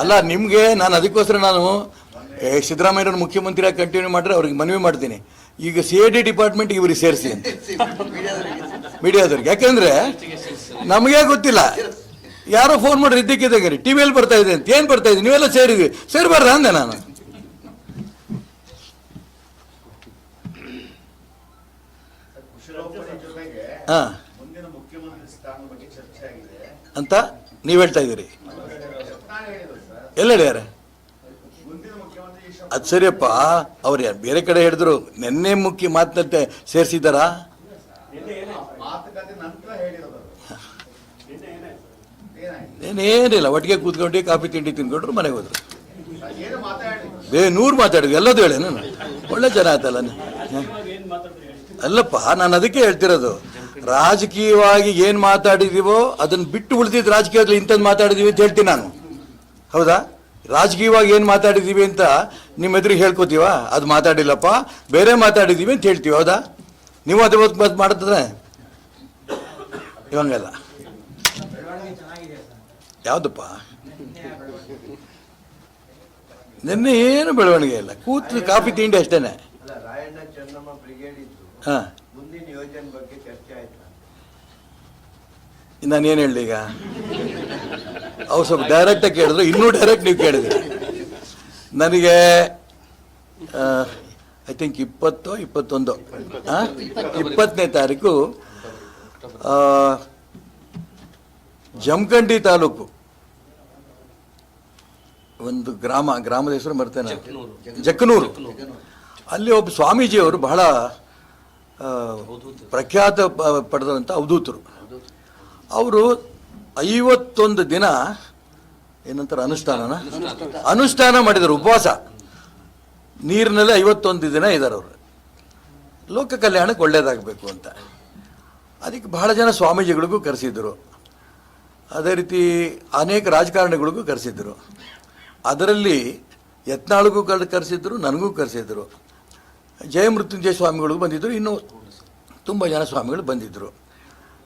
ಅಲ್ಲ ನಿಮಗೆ ನಾನು ಅದಕ್ಕೋಸ್ಕರ ನಾನು ಏ, ಸಿದ್ದರಾಮಯ್ಯವ್ರ ಮುಖ್ಯಮಂತ್ರಿಯಾಗಿ ಕಂಟಿನ್ಯೂ ಮಾಡಿದ್ರೆ ಅವ್ರಿಗೆ ಮನವಿ ಮಾಡ್ತೀನಿ. ಈಗ ಸಿ ಐ ಡಿ ಡಿಪಾರ್ಟ್ಮೆಂಟ್ ಇವ್ರಿಗೆ ಸೇರಿಸಿ ಅಂತ. ಮೀಡಿಯಾದವ್ರಿಗೆ. ಯಾಕಂದ್ರೆ ನಮಗೆ ಗೊತ್ತಿಲ್ಲ. ಯಾರೋ ಫೋನ್ ಮಾಡ್ರಿ ಇದ್ದಕ್ಕಿದ್ದಾಗ ಟಿ ವಿಯಲ್ಲಿ ಬರ್ತಾ ಇದೆ ಅಂತ. ಏನು ಬರ್ತಾ ಇದೆ? ನೀವೆಲ್ಲ ಸೇರಿದ್ವಿ. ಸೇರಬಾರ್ದ ಅಂದೆ ನಾನು. ಹಾಂ ಜೊತೆಗೆ ಹಾ. ಮುಂದಿನ ಮುಖ್ಯಮಂತ್ರಿ ಸ್ಥಾನದ ಬಗ್ಗೆ ಚರ್ಚೆ ಆಗಿದೆ. ಅಂತ ನೀವು ಹೇಳ್ತಾ ಇದ್ದೀರಿ. ಎಲ್ಲ ಹೇಳ್ಯಾರ ಅದು ಸರಿಯಪ್ಪ, ಅವ್ರು ಯಾರು ಬೇರೆ ಕಡೆ ಹೇಳಿದ್ರು, ನಿನ್ನೆ ಮುಖ್ಯ ಮಾತನಾಡ್ತೆ ಸೇರಿಸಿದಾರಾ ಏನೇನಿಲ್ಲ, ಒಟ್ಟಿಗೆ ಕೂತ್ಕೊಂಡು ಕಾಫಿ ತಿಂಡಿ ತಿನ್ಕೊಂಡ್ರು, ಮನೆಗೆ ಹೋದ್ರು. ಬೇ ನೂರು ಮಾತಾಡಿದ್ವಿ ಎಲ್ಲದೂ ಹೇಳಿ, ನಾನು. ಒಳ್ಳೆ ಜನ ಆಯ್ತಲ್ಲ. ಅಲ್ಲಪ್ಪ, ನಾನು ಅದಕ್ಕೆ ಹೇಳ್ತಿರೋದು, ರಾಜಕೀಯವಾಗಿ ಏನು ಮಾತಾಡಿದೀವೋ ಅದನ್ನ ಬಿಟ್ಟು ಉಳಿದಿದ್ದು ರಾಜಕೀಯದಲ್ಲಿ ಇಂಥದ್ದು ಮಾತಾಡಿದೀವಿ ಅಂತ ಹೇಳ್ತೀನಿ ನಾನು. ಹೌದಾ? ರಾಜಕೀಯವಾಗಿ ಏನು ಮಾತಾಡಿದ್ದೀವಿ ಅಂತ ನಿಮ್ಮ ಎದುರಿಗೆ ಹೇಳ್ಕೊತೀವ? ಅದು ಮಾತಾಡಿಲ್ಲಪ್ಪ. ಬೇರೆ ಮಾತಾಡಿದ್ದೀವಿ ಅಂತ ಹೇಳ್ತೀವಿ ಹೌದಾ? ನೀವು ಅದೇ ಮತ್ತೆ ಮಾಡ್ತದೆ ಇವಂಗಲ್ಲ. ಯಾವುದಪ್ಪ? ನಿನ್ನೆ ಏನು ಬೆಳವಣಿಗೆ ಇಲ್ಲ. ಕೂತು ಕಾಫಿ ತಿಂಡಿ ಅಷ್ಟೇನೆ. ಹಾಂ. ರಾಯಣ್ಣ ಯೋಜನೆ ಬಗ್ಗೆ ಇತ್ತು ಹಾ ನಾನು ಏನು ಹೇಳಲಿ ಈಗ? ಅವ್ರು ಸ್ವಲ್ಪ ಡೈರೆಕ್ಟಾಗಿ ಕೇಳಿದ್ರು, ಇನ್ನೂ ಡೈರೆಕ್ಟ್ ನೀವು ಕೇಳಿದ್ರಿ. ನನಗೆ ಐ ಥಿಂಕ್ ಇಪ್ಪತ್ತು, ಇಪ್ಪತ್ತೊಂದು? ಇಪ್ಪತ್ತನೇ ತಾರೀಕು ಜಮಖಂಡಿ ತಾಲೂಕು. ಒಂದು ಗ್ರಾಮ, ಗ್ರಾಮದ ಹೆಸರು ಬರ್ತೇನೆ ಜಕ್ಕನೂರು. ಅಲ್ಲಿ ಒಬ್ಬ ಸ್ವಾಮೀಜಿಯವರು ಬಹಳ ಪ್ರಖ್ಯಾತ ಪಡೆದಂಥ ಅವಧೂತರು ಅವರು ಐವತ್ತೊಂದು ದಿನ ಏನಂತಾರೆ, ಅನುಷ್ಠಾನನ? ಅನುಷ್ಠಾನ ಮಾಡಿದರು, ಉಪವಾಸ. ನೀರಿನಲ್ಲಿ ಐವತ್ತೊಂದು ದಿನ ಇದ್ದಾರೆ ಅವರು. ಲೋಕ ಕಲ್ಯಾಣಕ್ಕೆ ಒಳ್ಳೇದಾಗಬೇಕು ಅಂತ. ಅದಕ್ಕೆ ಬಹಳ ಜನ ಸ್ವಾಮೀಜಿಗಳಿಗೂ ಕರೆಸಿದ್ರು. ಅದೇ ರೀತಿ ಅನೇಕ ರಾಜಕಾರಣಿಗಳಿಗೂ ಕರೆಸಿದ್ರು. ಅದರಲ್ಲಿ ಯತ್ನಾಳಿಗೂ ಕರೆಸಿದ್ರು, ನನಗೂ ಕರೆಸಿದ್ರು. ಜಯಮೃತ್ಯುಂಜಯ ಸ್ವಾಮಿಗಳಿಗೂ ಬಂದಿದ್ದರು ಇನ್ನೂ ತುಂಬ ಜನ ಸ್ವಾಮಿಗಳು ಬಂದಿದ್ದರು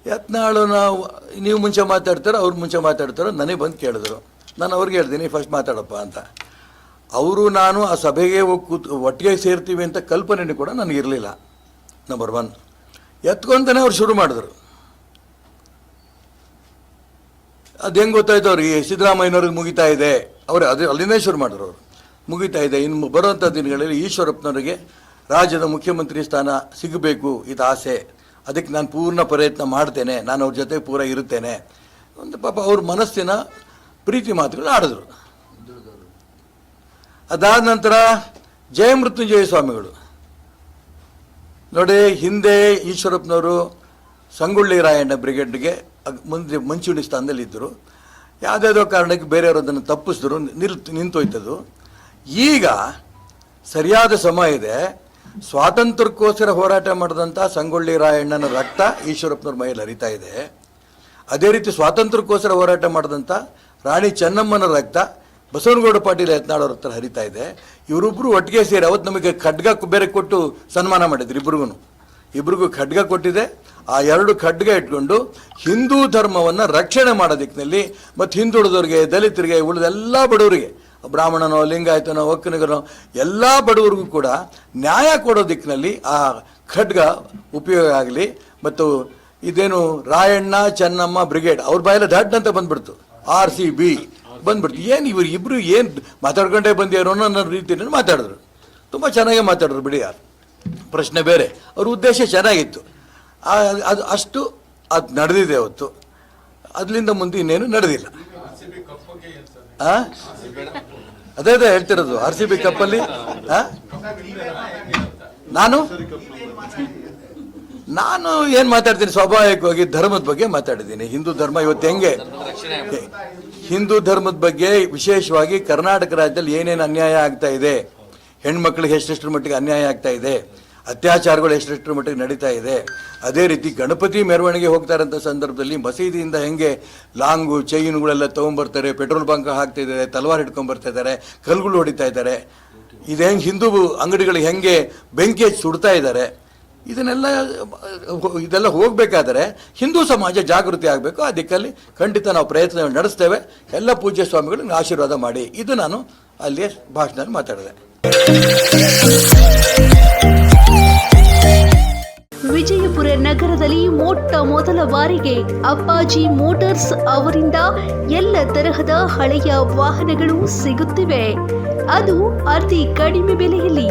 ಯತ್ನಾಳು ನಾವು, ನೀವು ಮುಂಚೆ ಮಾತಾಡ್ತಾರೋ, ಅವ್ರು ಮುಂಚೆ ಮಾತಾಡ್ತಾರೋ, ನನಗೆ ಬಂದು ಕೇಳಿದ್ರು. ನಾನು ಅವ್ರಿಗೆ ಹೇಳ್ತೀನಿ ಫಸ್ಟ್ ಮಾತಾಡಪ್ಪ ಅಂತ. ಅವರು, ನಾನು ಆ ಸಭೆಗೆ ಕೂತ್, ಒಟ್ಟಿಗೆ ಸೇರ್ತೀವಿ ಅಂತ ಕಲ್ಪನೆ ಕೂಡ ನನಗಿರಲಿಲ್ಲ ನಂಬರ್ ಒನ್ ಎತ್ಕೊಂತಾನೆ ಅವ್ರು ಶುರು ಮಾಡಿದ್ರು. ಅದು ಹೆಂಗೆ ಗೊತ್ತಾಯ್ತು ಅವ್ರಿಗೆ? ಸಿದ್ದರಾಮಯ್ಯನವ್ರಿಗೆ ಮುಗಿತಾ ಇದೆ. ಅವರು ಅದು, ಅಲ್ಲಿಂದೇ ಶುರು ಮಾಡಿದ್ರು ಅವರು. ಮುಗಿತಾ ಇದೆ. ಇನ್ನು ಬರುವಂಥ ದಿನಗಳಲ್ಲಿ ಈಶ್ವರಪ್ಪನವರಿಗೆ ರಾಜ್ಯದ ಮುಖ್ಯಮಂತ್ರಿ ಸ್ಥಾನ ಸಿಗಬೇಕು, ಇದು ಆಸೆ. ಅದಕ್ಕೆ ನಾನು ಪೂರ್ಣ ಪ್ರಯತ್ನ ಮಾಡ್ತೇನೆ, ನಾನು ಅವ್ರ ಜೊತೆ ಪೂರ ಇರುತ್ತೇನೆ. ಒಂದು ಪಾಪ ಅವ್ರ ಮನಸ್ಸಿನ ಪ್ರೀತಿ ಮಾತುಗಳು ಆಡಿದ್ರು. ಅದಾದ ನಂತರ ಜಯಮೃತ್ಯುಂಜಯ ಸ್ವಾಮಿಗಳು. ನೋಡಿ, ಹಿಂದೆ ಈಶ್ವರಪ್ಪನವರು ಸಂಗೊಳ್ಳಿ ರಾಯಣ್ಣ ಬ್ರಿಗೇಡ್ಗೆ ಮುಂದೆ ಮುಂಚೂಣಿ ಸ್ಥಾನದಲ್ಲಿ ಇದ್ದರು. ಯಾವುದ್ಯಾವುದೋ ಕಾರಣಕ್ಕೆ ಬೇರೆಯವರು ಅದನ್ನು ತಪ್ಪಿಸಿದ್ರು, ನಿಲ್ ನಿಂತೋಯ್ತದು. ಈಗ ಸರಿಯಾದ ಸಮಯ ಇದೆ. ಸ್ವಾತಂತ್ರ್ಯಕ್ಕೋಸ್ಕರ ಹೋರಾಟ ಮಾಡಿದಂಥ ಸಂಗೊಳ್ಳಿ ರಾಯಣ್ಣನ ರಕ್ತ ಈಶ್ವರಪ್ಪನವ್ರ ಮೈಯಲ್ಲಿ ಹರಿತಾ ಇದೆ. ಅದೇ ರೀತಿ ಸ್ವಾತಂತ್ರ್ಯಕ್ಕೋಸ್ಕರ ಹೋರಾಟ ಮಾಡಿದಂಥ ರಾಣಿ ಚೆನ್ನಮ್ಮನ ರಕ್ತ ಬಸವನಗೌಡ ಪಾಟೀಲ್ ಯತ್ನಾಳವ್ರ ಹತ್ರ ಹರಿತಾ ಇದೆ. ಇವರಿಬ್ಬರು ಒಟ್ಟಿಗೆ ಸೇರಿ ಅವತ್ತು ನಮಗೆ ಖಡ್ಗ ಬೇರೆ ಕೊಟ್ಟು ಸನ್ಮಾನ ಮಾಡಿದ್ರು ಇಬ್ರಿಗೂ ಇಬ್ರಿಗೂ ಖಡ್ಗ ಕೊಟ್ಟಿದೆ. ಆ ಎರಡು ಖಡ್ಗ ಇಟ್ಕೊಂಡು ಹಿಂದೂ ಧರ್ಮವನ್ನು ರಕ್ಷಣೆ ಮಾಡೋ ದಿಕ್ಕಿನಲ್ಲಿ ಮತ್ತು ಹಿಂದುಳಿದವ್ರಿಗೆ, ದಲಿತರಿಗೆ, ಉಳಿದೆಲ್ಲ ಬಡವರಿಗೆ ಬ್ರಾಹ್ಮಣನೋ, ಲಿಂಗಾಯತನೋ ಒಕ್ಕನಿಗನೋ ಎಲ್ಲ ಬಡವರಿಗೂ ಕೂಡ ನ್ಯಾಯ ಕೊಡೋ ದಿಕ್ಕಿನಲ್ಲಿ ಆ ಖಡ್ಗ ಉಪಯೋಗ ಆಗಲಿ, ಮತ್ತು ಇದೇನು ರಾಯಣ್ಣ, ಚೆನ್ನಮ್ಮ, ಬ್ರಿಗೇಡ್ ಅವ್ರ ಬಾಯೆಲ್ಲ ದಡ್ ಅಂತ ಬಂದ್ಬಿಡ್ತು. ಆರ್ ಸಿ ಬಿ ಬಂದ್ಬಿಡ್ತು. ಏನು ಇವ್ರು ಇಬ್ಬರು ಏನು ಮಾತಾಡ್ಕೊಂಡೇ ಬಂದಿರೋ ಅನ್ನೋ ರೀತಿಯಲ್ಲಿ ಮಾತಾಡಿದ್ರು. ತುಂಬ ಚೆನ್ನಾಗೇ ಮಾತಾಡಿದ್ರು ಬಿಡಿ ಯಾರು. ಪ್ರಶ್ನೆ ಬೇರೆ. ಅವ್ರ ಉದ್ದೇಶ ಚೆನ್ನಾಗಿತ್ತು. ಅದು ಅಷ್ಟು ಅದು ನಡೆದಿದೆ ಅವತ್ತು. ಅದರಿಂದ ಮುಂದೆ ಇನ್ನೇನು ನಡೆದಿಲ್ಲ? ಅದೇ ಅದೇ ಹೇಳ್ತಿರೋದು ಆರ್ ಸಿ ಬಿ ಕಪ್ಪಲ್ಲಿ? ನಾನು? ನಾನು ಏನು ಮಾತಾಡ್ತೀನಿ? ಸ್ವಾಭಾವಿಕವಾಗಿ ಧರ್ಮದ ಬಗ್ಗೆ ಮಾತಾಡಿದ್ದೀನಿ. ಹಿಂದೂ ಧರ್ಮ ಇವತ್ತು ಹೆಂಗೆ? ಹಿಂದೂ ಧರ್ಮದ ಬಗ್ಗೆ ವಿಶೇಷವಾಗಿ ಕರ್ನಾಟಕ ರಾಜ್ಯದಲ್ಲಿ ಏನೇನು ಅನ್ಯಾಯ ಆಗ್ತಾ ಇದೆ? ಹೆಣ್ಮಕ್ಳಿಗೆ ಎಷ್ಟೆಷ್ಟು ಮಟ್ಟಿಗೆ ಅನ್ಯಾಯ ಆಗ್ತಾ ಇದೆ? ಅತ್ಯಾಚಾರಗಳು ಎಷ್ಟೆಷ್ಟರ ಮಟ್ಟಿಗೆ ನಡೀತಾ ಇದೆ? ಅದೇ ರೀತಿ ಗಣಪತಿ ಮೆರವಣಿಗೆ ಹೋಗ್ತಾ ಇರೋಂಥ ಸಂದರ್ಭದಲ್ಲಿ ಮಸೀದಿಯಿಂದ ಹೆಂಗೆ ಲಾಂಗು, ಚೈನ್ಗಳೆಲ್ಲ ತೊಗೊಂಬರ್ತಾರೆ ಪೆಟ್ರೋಲ್ ಬಂಕ್ ಹಾಕ್ತಾ ಇದ್ದಾರೆ ತಲವಾರ್ ಹಿಡ್ಕೊಂಡ್ ಬರ್ತಾ ಇದ್ದಾರೆ ಕಲ್ಗಳು ಹೊಡಿತಾ ಇದ್ದಾರೆ. ಇದು ಹೆಂಗೆ ಹಿಂದೂ ಅಂಗಡಿಗಳಿಗೆ ಹೆಂಗೆ ಬೆಂಕಿ ಹಚ್ಚಿ ಸುಡ್ತಾ ಇದ್ದಾರೆ? ಇದನ್ನೆಲ್ಲ, ಇದೆಲ್ಲ ಹೋಗಬೇಕಾದರೆ ಹಿಂದೂ ಸಮಾಜ ಜಾಗೃತಿ ಆಗಬೇಕು. ಆ ದಿಕ್ಕಲ್ಲಿ ಖಂಡಿತ ನಾವು ಪ್ರಯತ್ನ ನಡೆಸ್ತೇವೆ. ಎಲ್ಲ ಪೂಜ್ಯ ಸ್ವಾಮಿಗಳನ್ನ ಆಶೀರ್ವಾದ ಮಾಡಿ. ಇದು ನಾನು ಅಲ್ಲಿಯ ಭಾಷಣದಲ್ಲಿ ಮಾತಾಡಿದೆ. ನಗರದಲ್ಲಿ ಮೊಟ್ಟ ಮೊದಲ ಬಾರಿಗೆ ಅಪ್ಪಾಜಿ ಮೋಟಾರ್ಸ್ ಅವರಿಂದ ಎಲ್ಲ ತರಹದ ಹಳೆಯ ವಾಹನಗಳು ಸಿಗುತ್ತಿವೆ. ಅದು ಅತಿ ಕಡಿಮೆ ಬೆಲೆಯಲ್ಲಿ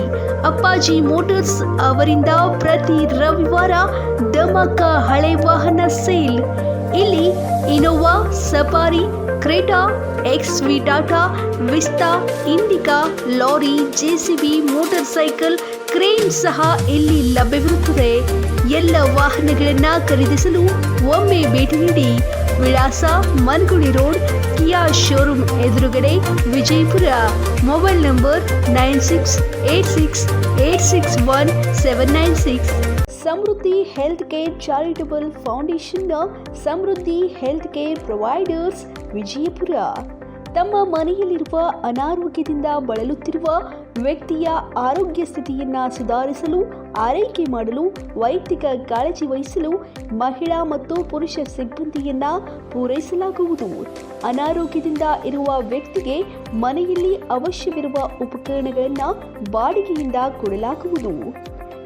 ಅಪ್ಪಾಜಿ ಮೋಟಾರ್ಸ್ ಅವರಿಂದ ಪ್ರತಿ ರವಿವಾರ ದಮಕ ಹಳೆ ವಾಹನ ಸೇಲ್. ಇಲ್ಲಿ Innova, Safari, Creta X V Tata, Vista, Indica, lorry JCB motorcycle crane ಸಹ ಇಲ್ಲಿ ಲಭ್ಯವಿರುತ್ತದೆ? ಎಲ್ಲ ವಾಹನಗಳನ್ನ ಖರೀದಿಸಲು ಒಮ್ಮೆ ಭೇಟಿ ನೀಡಿ ವಿಳಾಸ ಮನ್ಗುಳಿ ರೋಡ್, ಕಿಯಾ ಶೋರೂಮ್ ಎದುರುಗಡೆ Vijayapura. Mobile number nine six eight six eight six one seven nine six. Samruddhi health care charitable ಫೌಂಡೇಶನ್ನ Samruddhi health care providers Vijayapura. ತಮ್ಮ ಮನೆಯಲ್ಲಿರುವ ಅನಾರೋಗ್ಯದಿಂದ ಬಳಲುತ್ತಿರುವ ವ್ಯಕ್ತಿಯ ಆರೋಗ್ಯ ಸ್ಥಿತಿಯನ್ನು ಸುಧಾರಿಸಲು, ಆರೈಕೆ ಮಾಡಲು, ವೈಯಕ್ತಿಕ ಕಾಳಜಿ ವಹಿಸಲು ಮಹಿಳಾ ಮತ್ತು ಪುರುಷ ಸಿಬ್ಬಂದಿಯನ್ನು ಪೂರೈಸಲಾಗುವುದು. ಅನಾರೋಗ್ಯದಿಂದ ಇರುವ ವ್ಯಕ್ತಿಗೆ ಮನೆಯಲ್ಲಿ ಅವಶ್ಯವಿರುವ ಉಪಕರಣಗಳನ್ನು ಬಾಡಿಗೆಯಿಂದ ಕೊಡಲಾಗುವುದು.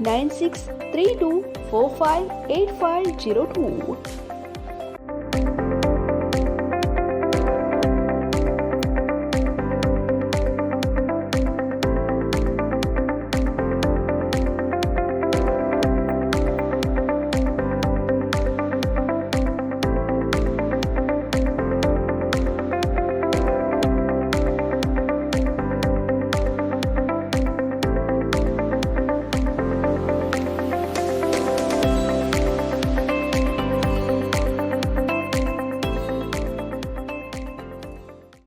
9632458502.